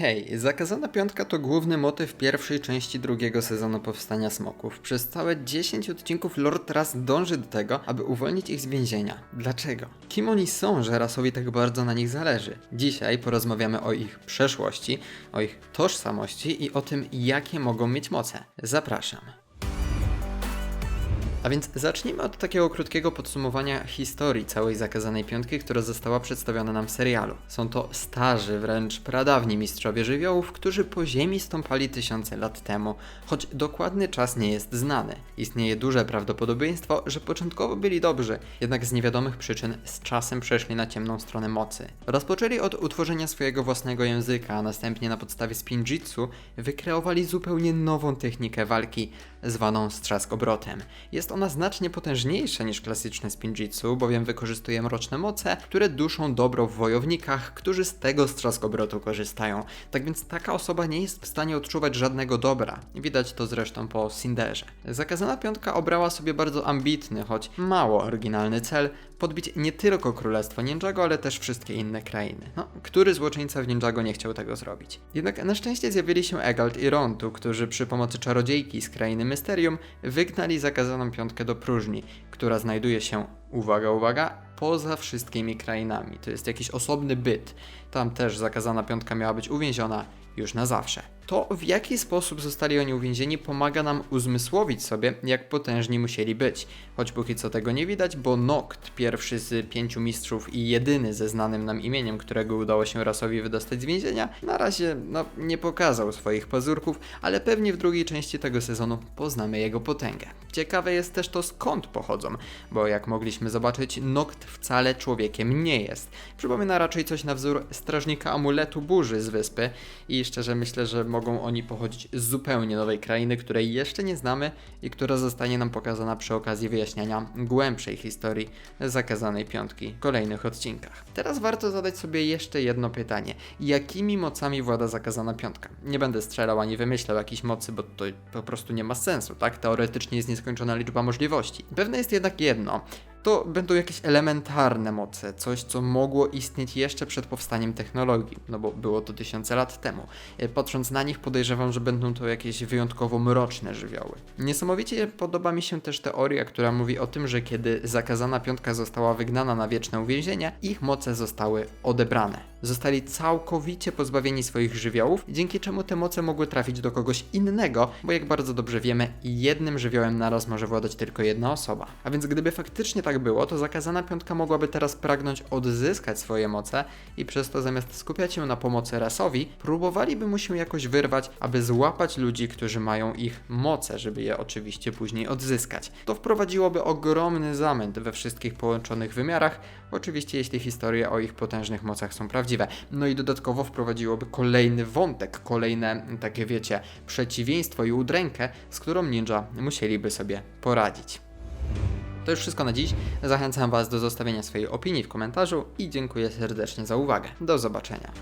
Hej, Zakazana Piątka to główny motyw pierwszej części drugiego sezonu Powstania Smoków. Przez całe 10 odcinków Lord Ras dąży do tego, aby uwolnić ich z więzienia. Dlaczego? Kim oni są, że Rasowi tak bardzo na nich zależy? Dzisiaj porozmawiamy o ich przeszłości, o ich tożsamości i o tym, jakie mogą mieć moce. Zapraszam. A więc zacznijmy od takiego krótkiego podsumowania historii całej Zakazanej Piątki, która została przedstawiona nam w serialu. Są to starzy, wręcz pradawni mistrzowie żywiołów, którzy po ziemi stąpali tysiące lat temu, choć dokładny czas nie jest znany. Istnieje duże prawdopodobieństwo, że początkowo byli dobrzy, jednak z niewiadomych przyczyn z czasem przeszli na ciemną stronę mocy. Rozpoczęli od utworzenia swojego własnego języka, a następnie na podstawie spinjitsu wykreowali zupełnie nową technikę walki, zwaną strzaskobrotem. Jest ona znacznie potężniejsza niż klasyczne spinjitsu, bowiem wykorzystuje mroczne moce, które duszą dobro w wojownikach, którzy z tego strzaskobrotu korzystają. Tak więc taka osoba nie jest w stanie odczuwać żadnego dobra. Widać to zresztą po Cinderze. Zakazana piątka obrała sobie bardzo ambitny, choć mało oryginalny cel, podbić nie tylko Królestwo Ninjago, ale też wszystkie inne krainy. No, który złoczyńca w Ninjago nie chciał tego zrobić? Jednak na szczęście zjawili się Egalt i Rontu, którzy przy pomocy czarodziejki z krainy Mysterium wygnali zakazaną piątkę do próżni, która znajduje się, uwaga, uwaga, poza wszystkimi krainami. To jest jakiś osobny byt. Tam też zakazana piątka miała być uwięziona już na zawsze. To, w jaki sposób zostali oni uwięzieni, pomaga nam uzmysłowić sobie, jak potężni musieli być. Choć póki co tego nie widać, bo Noct, pierwszy z pięciu mistrzów i jedyny ze znanym nam imieniem, którego udało się rasowi wydostać z więzienia, na razie no, nie pokazał swoich pazurków, ale pewnie w drugiej części tego sezonu poznamy jego potęgę. Ciekawe jest też to skąd pochodzą, bo jak mogliśmy zobaczyć, Noct wcale człowiekiem nie jest. Przypomina raczej coś na wzór strażnika amuletu burzy z wyspy i szczerze myślę, że mogą oni pochodzić z zupełnie nowej krainy, której jeszcze nie znamy i która zostanie nam pokazana przy okazji wyjaśniania głębszej historii zakazanej piątki w kolejnych odcinkach. Teraz warto zadać sobie jeszcze jedno pytanie. Jakimi mocami włada zakazana piątka? Nie będę strzelał ani wymyślał jakichś mocy, bo to po prostu nie ma sensu, tak? Teoretycznie jest nieskończona liczba możliwości. Pewne jest jednak jedno to będą jakieś elementarne moce, coś co mogło istnieć jeszcze przed powstaniem technologii, no bo było to tysiące lat temu. E, Patrząc na nich podejrzewam, że będą to jakieś wyjątkowo mroczne żywioły. Niesamowicie podoba mi się też teoria, która mówi o tym, że kiedy zakazana piątka została wygnana na wieczne uwięzienie, ich moce zostały odebrane. Zostali całkowicie pozbawieni swoich żywiołów, dzięki czemu te moce mogły trafić do kogoś innego, bo jak bardzo dobrze wiemy, jednym żywiołem naraz może władać tylko jedna osoba. A więc gdyby faktycznie tak było, to zakazana piątka mogłaby teraz pragnąć odzyskać swoje moce i przez to zamiast skupiać się na pomocy rasowi, próbowaliby mu się jakoś wyrwać, aby złapać ludzi, którzy mają ich moce, żeby je oczywiście później odzyskać. To wprowadziłoby ogromny zamęt we wszystkich połączonych wymiarach, oczywiście jeśli historie o ich potężnych mocach są prawdziwe. No i dodatkowo wprowadziłoby kolejny wątek, kolejne, takie wiecie, przeciwieństwo i udrękę, z którą ninja musieliby sobie poradzić. To już wszystko na dziś. Zachęcam Was do zostawienia swojej opinii w komentarzu i dziękuję serdecznie za uwagę. Do zobaczenia.